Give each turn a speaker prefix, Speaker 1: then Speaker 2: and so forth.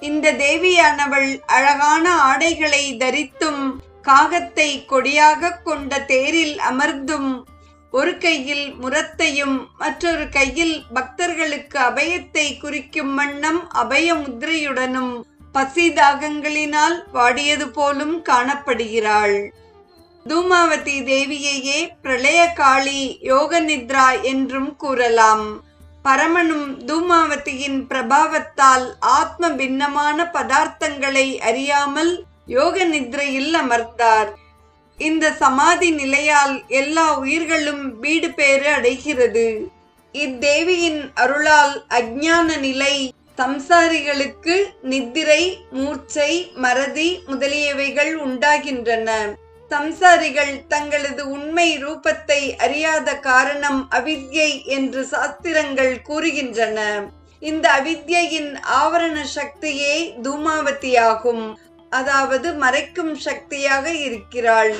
Speaker 1: இந்த தேவியானவள் அழகான ஆடைகளை தரித்தும் காகத்தை கொடியாக கொண்ட தேரில் அமர்ந்தும் ஒரு கையில் முரத்தையும் மற்றொரு கையில் பக்தர்களுக்கு அபயத்தை குறிக்கும் வண்ணம் அபய முத்திரையுடனும் பசி தாகங்களினால் வாடியது போலும் காணப்படுகிறாள். தூமாவதி தேவியையே பிரளய காளி யோக நித்ரா என்றும் கூறலாம். பரமனும் தூமாவதியின் பிரபாவத்தால் ஆத்ம பின்னமான பதார்த்தங்களை அறியாமல் யோக நித்ரையில் அமர்ந்தார். இந்த சமாதி நிலையால் எல்லா உயிர்களும் வீடு பேறு அடைகிறது. இத்தேவியின் அருளால் அஜ்ஞான நிலை சம்சாரிகளுக்கு நித்திரை மூர்ச்சை மறதி முதலியவைகள் உண்டாகின்றன. சம்சாரிகள் தங்களது உண்மை ரூபத்தை அறியாத காரணம் அவித்யை என்று சாஸ்திரங்கள் கூறுகின்றன. இந்த அவித்யின் ஆவரண சக்தியே தூமாவதியாகும். அதாவது மறைக்கும் சக்தியாக இருக்கிறாள்.